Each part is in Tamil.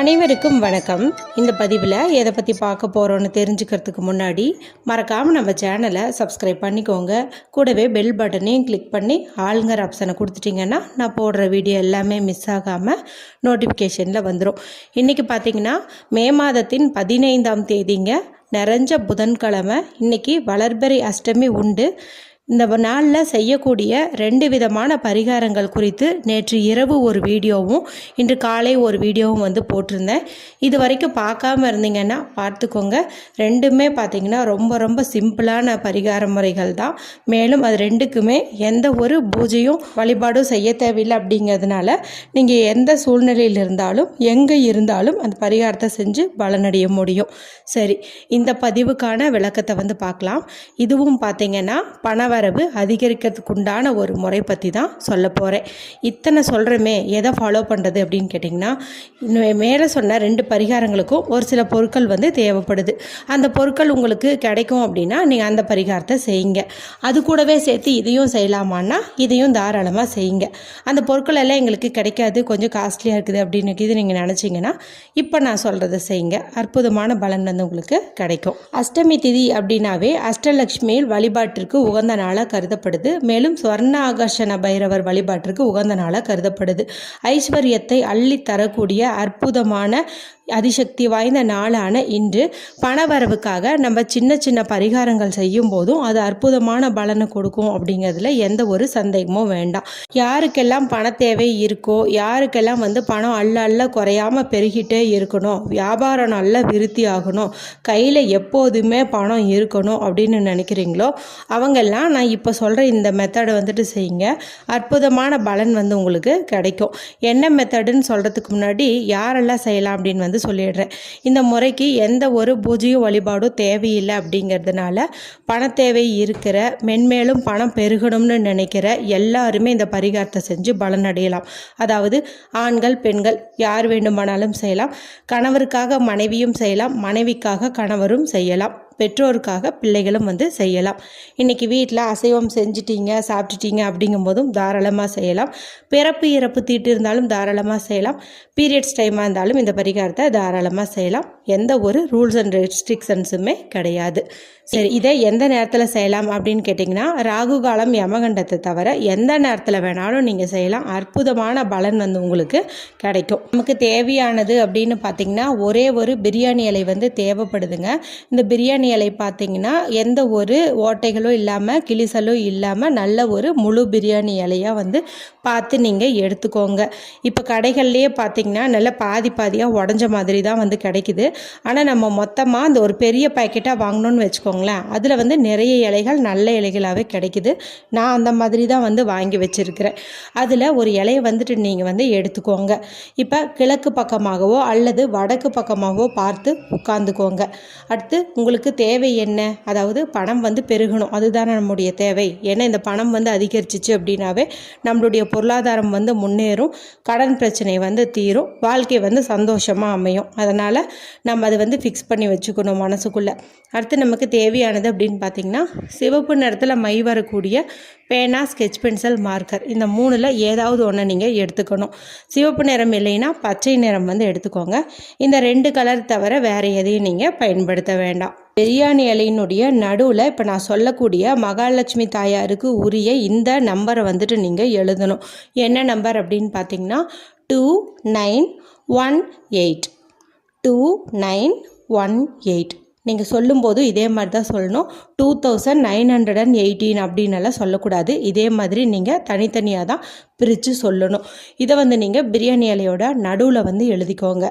அனைவருக்கும் வணக்கம். இந்த பதிவில் எதை பற்றி பார்க்க போகிறோன்னு தெரிஞ்சுக்கிறதுக்கு முன்னாடி மறக்காமல் நம்ம சேனலை சப்ஸ்கிரைப் பண்ணிக்கோங்க. கூடவே பெல் பட்டனையும் கிளிக் பண்ணி ஆளுங்கர் ஆப்ஷனை கொடுத்துட்டிங்கன்னா நான் போடுற வீடியோ எல்லாமே மிஸ் ஆகாமல் நோட்டிஃபிகேஷனில் வந்துடும் இன்றைக்கி பார்த்திங்கன்னா மே மாதத்தின் பதினைந்தாம் தேதிங்க. நிறைஞ்ச புதன்கிழமை. இன்னைக்கு வளர்பிறை அஷ்டமி உண்டு. இந்த நாளில் செய்யக்கூடிய ரெண்டு விதமான பரிகாரங்கள் குறித்து நேற்று இரவு ஒரு வீடியோவும் இன்று காலை ஒரு வீடியோவும் வந்து போட்டிருந்தேன். இது வரைக்கும் பார்க்காம இருந்தீங்கன்னா பார்த்துக்கோங்க. ரெண்டுமே பார்த்தீங்கன்னா ரொம்ப ரொம்ப சிம்பிளான பரிகார முறைகள் தான். மேலும் அது ரெண்டுக்குமே எந்த ஒரு பூஜையும் வழிபாடும் செய்ய தேவையில்லை அப்படிங்கிறதுனால நீங்கள் எந்த சூழ்நிலையில் இருந்தாலும் எங்கே இருந்தாலும் அந்த பரிகாரத்தை செஞ்சு பலனடைய முடியும். சரி இந்த பதிவுக்கான விளக்கத்தை வந்து பார்க்கலாம். இதுவும் பார்த்தீங்கன்னா பணவரவு அதிகரிக்கிறதுக்கு உண்டான ஒரு முறை பற்றி தான் சொல்ல போகிறேன் இத்தனை சொல்கிறோமே எதை ஃபாலோ பண்ணுறது அப்படின்னு கேட்டிங்கன்னா இன்னும் மேலே சொன்ன ரெண்டு பரிகாரங்களுக்கும் ஒரு சில பொருட்கள் வந்து தேவைப்படுது. அந்த பொருட்கள் உங்களுக்கு கிடைக்கும் அப்படின்னா நீங்கள் அந்த பரிகாரத்தை செய்யுங்க. அது கூடவே சேர்த்து இதையும் செய்யலாமான்னா இதையும் தாராளமாக செய்யுங்க. அந்த பொருட்கள் எல்லாம் எங்களுக்கு கிடைக்காது கொஞ்சம் காஸ்ட்லியாக இருக்குது அப்படின்னு இது நீங்கள் நினச்சிங்கன்னா இப்போ நான் சொல்கிறத செய்யுங்க. அற்புதமான பலன் வந்து உங்களுக்கு கிடைக்கும். அஷ்டமி திதி அப்படின்னாவே அஷ்டலக்ஷ்மியில் வழிபாட்டிற்கு உகந்த நாளாக கருதப்படுது. மேலும் ஸ்வர்ண ஆகர்ஷண பைரவர் வழிபாட்டிற்கு உகந்த நாளாக கருதப்படுது. ஐஸ்வர்யத்தை அள்ளி தரக்கூடிய அற்புதமான அதிசக்தி வாய்ந்த நாளான இன்று பணவரவுக்காக நம்ம சின்ன சின்ன பரிகாரங்கள் செய்யும் போதும் அது அற்புதமான பலனை கொடுக்கும் அப்படிங்கிறதுல எந்த ஒரு சந்தேகமும் வேண்டாம். யாருக்கெல்லாம் பண தேவை இருக்கோ யாருக்கெல்லாம் வந்து பணம் அள்ள அள்ள குறையாம பெருகிட்டே இருக்கணும் வியாபாரம் நல்லா விருத்தி ஆகணும் கையில் எப்போதுமே பணம் இருக்கணும் அப்படின்னு நினைக்கிறீங்களோ அவங்கெல்லாம் நான் இப்போ சொல்கிற இந்த மெத்தடை வந்துட்டு செய்யுங்க. அற்புதமான பலன் வந்து உங்களுக்கு கிடைக்கும். என்ன மெத்தடுன்னு சொல்கிறதுக்கு முன்னாடி யாரெல்லாம் செய்யலாம் அப்படின்னு வந்து சொல்லிடுறேன். இந்த முறைக்கு எந்த ஒரு பூஜையும் வழிபாடும் தேவையில்லை அப்படிங்கிறதுனால பண தேவை இருக்கிற மென்மேலும் பணம் பெருகணும்னு நினைக்கிற எல்லாருமே இந்த பரிகாரத்தை செஞ்சு பலனடையலாம் அதாவது ஆண்கள் பெண்கள் யார் வேண்டுமானாலும் செய்யலாம். கணவருக்காக மனைவியும் செய்யலாம். மனைவிக்காக கணவரும் செய்யலாம். பெற்றோருக்காக பிள்ளைகளும் வந்து செய்யலாம். இன்றைக்கி வீட்டில் அசைவம் செஞ்சிட்டீங்க சாப்பிட்டுட்டீங்க அப்படிங்கும்போதும் தாராளமாக செய்யலாம். பிறப்பு இறப்பு தீட்டு இருந்தாலும் தாராளமாக செய்யலாம். பீரியட்ஸ் டைமாக இருந்தாலும் இந்த பரிகாரத்தை தாராளமாக செய்யலாம். எந்த ஒரு ரூல்ஸ் அண்ட் ரெஸ்ட்ரிக்ஷன்ஸுமே கிடையாது. சரி இதை எந்த நேரத்தில் செய்யலாம் அப்படின்னு கேட்டிங்கன்னா ராகு காலம் யமகண்டத்தை தவிர எந்த நேரத்தில் வேணாலும் நீங்கள் செய்யலாம். அற்புதமான பலன் வந்து உங்களுக்கு கிடைக்கும். நமக்கு தேவையானது அப்படின்னு பார்த்தீங்கன்னா ஒரே ஒரு பிரியாணி இலை வந்து தேவைப்படுதுங்க. இந்த பிரியாணி இலை பார்த்தீங்கன்னா எந்த ஒரு ஓட்டைகளும் இல்லாமல் கிளிசலும் இல்லாமல் நல்ல ஒரு முழு பிரியாணி இலையாக வந்து பார்த்து நீங்கள் எடுத்துக்கோங்க. இப்போ கடைகள்லேயே பார்த்தீங்கன்னா நல்ல பாதி பாதியாக உடஞ்ச மாதிரி தான் வந்து கிடைக்குது. ஆனால் நம்ம மொத்தமாக அந்த ஒரு பெரிய பாக்கெட்டாக வாங்கினோன்னு வச்சுக்கோங்களேன். அதில் வந்து நிறைய இலைகள் நல்ல இலைகளாகவே கிடைக்குது. நான் அந்த மாதிரி தான் வந்து வாங்கி வச்சுருக்கிறேன். அதில் ஒரு இலையை வந்துட்டு நீங்கள் வந்து எடுத்துக்கோங்க. இப்போ கிழக்கு பக்கமாகவோ அல்லது வடக்கு பக்கமாகவோ பார்த்து உட்காந்துக்கோங்க அடுத்து உங்களுக்கு தேவை என்ன? அதாவது பணம் வந்து பெருகணும். அதுதானே நம்முடைய தேவை. ஏன்னா இந்த பணம் வந்து அதிகரிச்சிச்சு அப்படின்னாவே நம்மளுடைய பொருளாதாரம் வந்து முன்னேறும். கடன் பிரச்சனை வந்து தீரும். வாழ்க்கை வந்து சந்தோஷமாக அமையும். அதனால் நம்ம அதை வந்து ஃபிக்ஸ் பண்ணி வச்சுக்கணும் மனசுக்குள்ளே. அடுத்து நமக்கு தேவையானது அப்படின்னு பார்த்திங்கன்னா சிவப்பு நிறத்தில் மை வரக்கூடிய பேனா ஸ்கெட்ச் பென்சில் மார்க்கர் இந்த மூணில் ஏதாவது ஒன்று நீங்கள் எடுத்துக்கணும். சிவப்பு நிறம் இல்லைன்னா பச்சை நிறம் வந்து எடுத்துக்கோங்க. இந்த ரெண்டு கலர் தவிர வேறு எதையும் நீங்கள் பயன்படுத்த வேண்டாம். பிரியாணி இலையினுடைய நடுவில் இப்போ நான் சொல்லக்கூடிய மகாலட்சுமி தாயாருக்கு உரிய இந்த நம்பரை வந்துட்டு நீங்கள் எழுதணும். என்ன நம்பர் அப்படின்னு பார்த்தீங்கன்னா two nine one eight two nine one eight நீங்கள் சொல்லும்போது இதே மாதிரி தான் சொல்லணும். Two thousand nine hundred and eighteen அப்படின்னு எல்லாம் சொல்லக்கூடாது. இதே மாதிரி நீங்கள் தனித்தனியாக தான் பிரித்து சொல்லணும். இதை வந்து நீங்கள் பிரியாணி இலையோட நடுவில் வந்து எழுதிக்கோங்க.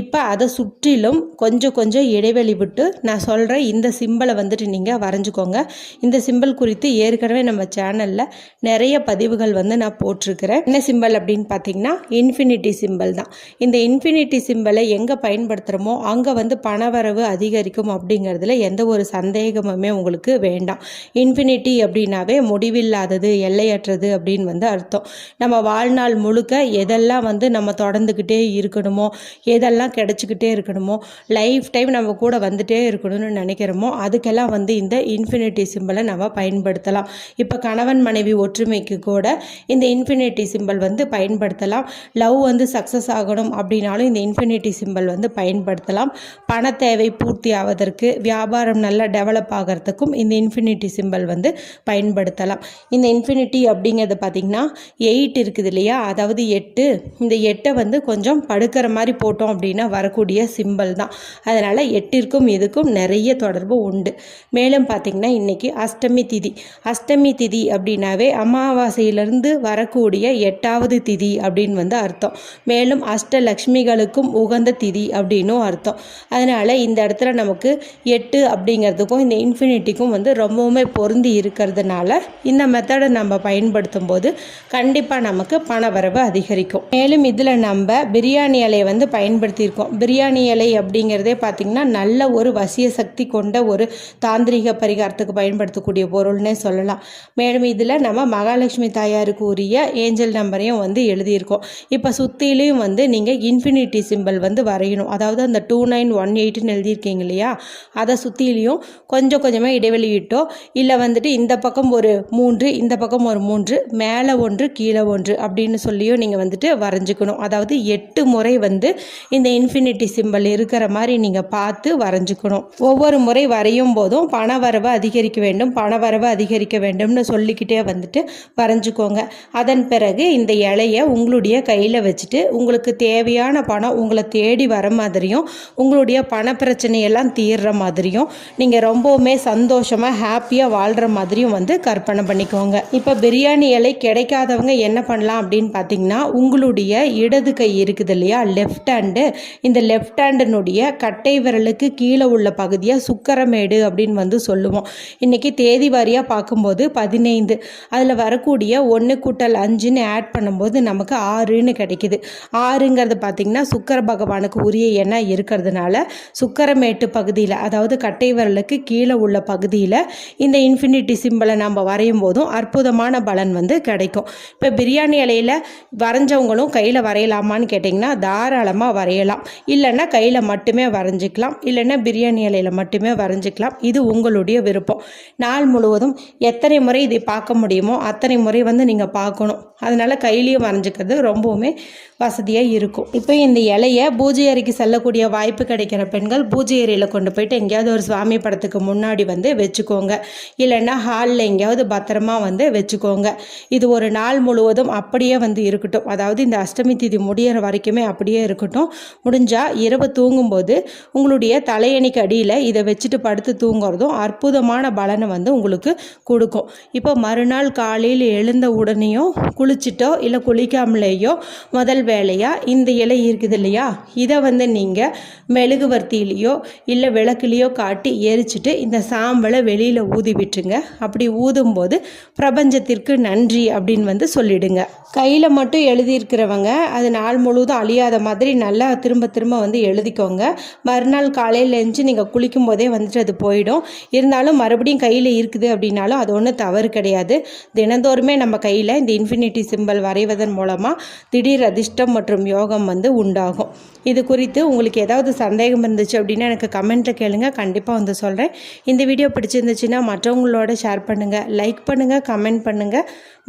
இப்போ அதை சுற்றிலும் கொஞ்சம் கொஞ்சம் இடைவெளி விட்டு நான் சொல்கிற இந்த சிம்பிளை வந்துட்டு நீங்கள் வரைஞ்சிக்கோங்க. இந்த சிம்பிள் குறித்து ஏற்கனவே நம்ம சேனலில் நிறைய பதிவுகள் வந்து நான் போட்டிருக்கிறேன். என்ன சிம்பிள் அப்படின்னு பார்த்தீங்கன்னா இன்ஃபினிட்டி சிம்பிள் தான். இந்த இன்ஃபினிட்டி சிம்பிளை எங்கே பயன்படுத்துகிறோமோ அங்கே வந்து பணவரவு அதிகரிக்கும் அப்படிங்கிறதுல எந்த ஒரு சந்தேகமுமே உங்களுக்கு வேண்டாம். இன்ஃபினிட்டி அப்படின்னாவே முடிவில்லாதது எல்லையற்றது அப்படின்னு வந்து அர்த்தம். நம்ம வாழ்நாள் முழுக்க எதெல்லாம் வந்து நம்ம தொடர்ந்துக்கிட்டே இருக்கணுமோ எதெல்லாம் கிடச்சிக்கிட்டே இருக்கணுமோ லைஃப் டைம் நம்ம கூட வந்துட்டே இருக்கணும்னு நினைக்கிறோமோ அதுக்கெல்லாம் வந்து இந்த இன்ஃபினிட்டி சிம்பிளை நம்ம பயன்படுத்தலாம். இப்போ கணவன் மனைவி ஒற்றுமைக்கு கூட இந்த இன்ஃபினிட்டி சிம்பிள் வந்து பயன்படுத்தலாம். லவ் வந்து சக்ஸஸ் ஆகணும் அப்படின்னாலும் இந்த இன்ஃபினிட்டி சிம்பிள் வந்து பயன்படுத்தலாம். பண தேவை பூர்த்தி ஆவதற்கு வியாபாரம் நல்லா டெவலப் ஆகிறதுக்கும் இந்த இன்ஃபினிட்டி சிம்பிள் வந்து பயன்படுத்தலாம். இந்த இன்ஃபினிட்டி அப்படிங்கிறது பார்த்திங்கன்னா எயிட் இருக்குது இல்லையா அதாவது எட்டு. இந்த எட்டை வந்து கொஞ்சம் படுக்கிற மாதிரி போட்டோம் அப்படின்னா வரக்கூடிய சிம்பிள் தான். அதனால் எட்டிற்கும் இதுக்கும் நிறைய தொடர்பு உண்டு. மேலும் பார்த்திங்கன்னா இன்றைக்கி அஷ்டமி திதி. அஷ்டமி திதி அப்படின்னாவே அமாவாசையிலிருந்து வரக்கூடிய எட்டாவது திதி அப்படின்னு வந்து அர்த்தம். மேலும் அஷ்டலக்ஷ்மிகளுக்கும் உகந்த திதி அப்படின்னும் அர்த்தம். அதனால் இந்த இடத்துல நமக்கு எட்டு அப்படிங்கிறதுக்கும் இந்த இன்ஃபினிட்டிக்கும் வந்து ரொம்பவுமே பொருந்தி இருக்கிறதுனால இந்த மெத்தடை நம்ம பயன்படுத்தும் போது கண்டிப்பாக நமக்கு பண வரவு அதிகரிக்கும். மேலும் இதில் நம்ம பிரியாணி இலையை வந்து பயன்படுத்தியிருக்கோம். பிரியாணி இலை அப்படிங்கிறதே பார்த்திங்கன்னா நல்ல ஒரு வசிய சக்தி கொண்ட ஒரு தாந்திரிக பரிகாரத்துக்கு பயன்படுத்தக்கூடிய பொருள்னே சொல்லலாம். மேலும் இதில் நம்ம மகாலட்சுமி தாயாருக்கு உரிய ஏஞ்சல் நம்பரையும் வந்து எழுதியிருக்கோம். இப்போ சுற்றிலையும் வந்து நீங்கள் இன்ஃபினிட்டி சிம்பிள் வந்து வரையணும். அதாவது அந்த டூ நைன் ஒன் எயிட்னு எழுதியிருக்கீங்க இல்லையா? அதை சுற்றிலையும் கொஞ்சம் கொஞ்சமாக இடைவெளி விட்டோ இல்லை வந்துட்டு இந்த பக்கம் ஒரு மூன்று இந்த பக்கம் ஒரு மூன்று மேலே ஒன்று கீழே ஒன்று அப்படின்னு சொல்லியும் நீங்கள் வந்துட்டு வரைஞ்சிக்கணும். அதாவது எட்டு முறை வந்து இந்த இன்ஃபினிட்டி சிம்பிள் இருக்கிற மாதிரி நீங்கள் பார்த்து வரைஞ்சிக்கணும். ஒவ்வொரு முறை வரையும் போதும் பண வரவு அதிகரிக்க வேண்டும் பண வரவு அதிகரிக்க வேண்டும்னு சொல்லிக்கிட்டே வந்துட்டு வரைஞ்சிக்கோங்க. அதன் பிறகு இந்த இலையை உங்களுடைய கையில் வச்சுட்டு உங்களுக்கு தேவையான பணம் உங்களை தேடி வர மாதிரியும் உங்களுடைய பண பிரச்சனையெல்லாம் தீர்ற மாதிரியும் நீங்கள் ரொம்பவுமே சந்தோஷமாக ஹாப்பியாக வாழ்கிற மாதிரியும் வந்து கற்பனை பண்ணிக்கோங்க. இப்போ பிரியாணி இலை கிடைக்காதவங்க என்ன பண்ணலாம் அப்படின்னு பார்த்தீங்கன்னா உங்களுடைய இடது கை இருக்குது இல்லையா? லெஃப்ட் ஹேண்டு இந்த லெஃப்ட் ஹேண்டினுடைய கட்டை விரலுக்கு கீழே உள்ள பகுதியை சுக்கரமேடு அப்படின்னு வந்து சொல்லுவோம். இன்றைக்கி தேதி வாரியாக பார்க்கும்போது பதினைந்து. அதில் வரக்கூடிய ஒன்று கூட்டல் அஞ்சுன்னு ஆட் பண்ணும்போது நமக்கு ஆறுன்னு கிடைக்குது. ஆறுங்கிறது பார்த்திங்கன்னா சுக்கர பகவானுக்கு உரிய எண்ணெய் இருக்கிறதுனால சுக்கரமேட்டு பகுதியில் அதாவது கட்டை விரலுக்கு கீழே உள்ள பகுதியில் இந்த இன்ஃபினிட்டி சிம்பிளை நம்ம வரையும் போதும் அற்புதமான பலன் வந்து கிடைக்கும். இப்போ பிரியாணி இலையில் வரைஞ்சவங்களும் கையில் வரையலாமான்னு கேட்டிங்கன்னா தாராளமாக வரையலாம். இல்லைன்னா கையில் மட்டுமே வரைஞ்சிக்கலாம். இல்லைன்னா பிரியாணி இலையில் மட்டுமே வரைஞ்சிக்கலாம். இது உங்களுடைய விருப்பம். நாள் முழுவதும் எத்தனை முறை இதை பார்க்க முடியுமோ அத்தனை முறை வந்து நீங்கள் பார்க்கணும். அதனால் கையிலையும் வரைஞ்சிக்கிறது ரொம்பவுமே வசதியாக இருக்கும். இப்போ இந்த இலையை பூஜை அறைக்கு செல்லக்கூடிய வாய்ப்பு கிடைக்கிற பெண்கள் பூஜை அறையில் கொண்டு போயிட்டு எங்கேயாவது ஒரு சுவாமி படத்துக்கு முன்னாடி வந்து வச்சுக்கோங்க. இல்லைன்னா ஹாலில் எங்கேயாவது பத்திரமா வந்து வச்சுக்கோங்க. இது ஒரு நாள் முழுவதும் அப்படியே வந்து இருக்கட்டும். அதாவது இந்த அஷ்டமி திதி முடியிற வரைக்குமே அப்படியே இருக்கட்டும். முடிஞ்சால் இரவு தூங்கும்போது உங்களுடைய தலையணிக்கு அடியில் இதை வச்சுட்டு படுத்து தூங்குறதும் அற்புதமான பலனை வந்து உங்களுக்கு கொடுக்கும். இப்போ மறுநாள் காலையில் எழுந்த உடனேயும் குளிச்சுட்டோ இல்லை குளிக்காமலேயோ முதல் வேலையாக இந்த இலை இருக்குது இல்லையா? இதை வந்து நீங்கள் மெழுகுவர்த்தியிலையோ இல்லை விளக்குலேயோ காட்டி எரிச்சிட்டு இந்த சாம்பலை வெளியில் ஊதி விட்டுருங்க. அப்படி ஊதும்போது பிரபஞ்சத்திற்கு நன்றி அப்படின்னு வந்து சொல்லிடுங்க கையில் மட்டும் எழுதியிருக்கிறவங்க அது நாள் முழுவதும் அழியாத மாதிரி நல்லா திரும்ப திரும்ப வந்து எழுதிக்கோங்க. மறுநாள் காலையில் எழுந்து நீங்கள் குளிக்கும் போதே வந்துட்டு அது போயிடும். இருந்தாலும் மறுபடியும் கையில் இருக்குது அப்படின்னாலும் அது ஒன்றும் தவறு கிடையாது. தினந்தோறுமே நம்ம கையில் இந்த இன்ஃபினிட்டி சிம்பிள் வரைவதன் மூலமாக திடீர் அதிர்ஷ்டம் மற்றும் யோகம் வந்து உண்டாகும். இது குறித்து உங்களுக்கு ஏதாவது சந்தேகம் இருந்துச்சு அப்படின்னா எனக்கு கமெண்ட்டில் கேளுங்க. கண்டிப்பாக வந்து சொல்கிறேன் இந்த வீடியோ பிடிச்சிருந்துச்சுன்னா மற்றவங்களோட ஷேர் பண்ணுங்கள் லைக் பண்ணுங்கள் கமெண்ட் பண்ணுங்கள்